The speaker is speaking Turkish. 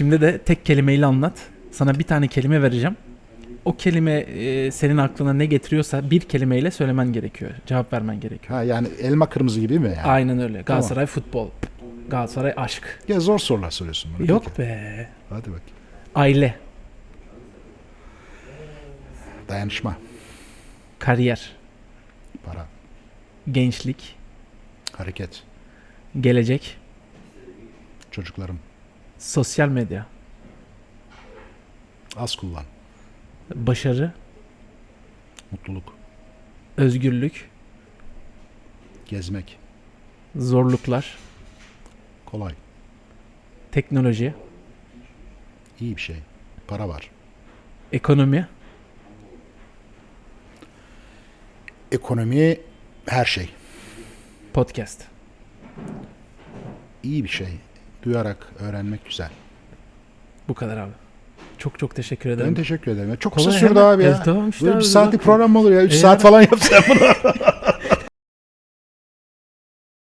Şimdi de tek kelimeyle anlat. Sana bir tane kelime vereceğim. O kelime e, senin aklına ne getiriyorsa bir kelimeyle söylemen gerekiyor. Cevap vermen gerekiyor. Ha yani elma kırmızı gibi mi yani? Aynen öyle. Galatasaray futbol. Galatasaray aşk. Ya zor sorular soruyorsun bana. Yok Peki. be. Hadi bakayım. Aile, Dayanışma, kariyer, para, gençlik, hareket, gelecek, çocuklarım. Sosyal medya, Az kullan. başarı, Mutluluk, özgürlük, gezmek, zorluklar, kolay, teknoloji, iyi bir şey. Para var. ekonomi, Ekonomi her şey. podcast. İyi bir şey. Duyarak öğrenmek güzel. Bu kadar abi. Çok çok teşekkür Ben ederim. teşekkür ederim. Çok Kolay kısa sürdü hemen- abi ya. E, tamam işte Böyle bir abi, saatlik bak- program mı olur ya? 3 E, saat falan yapsam bunu.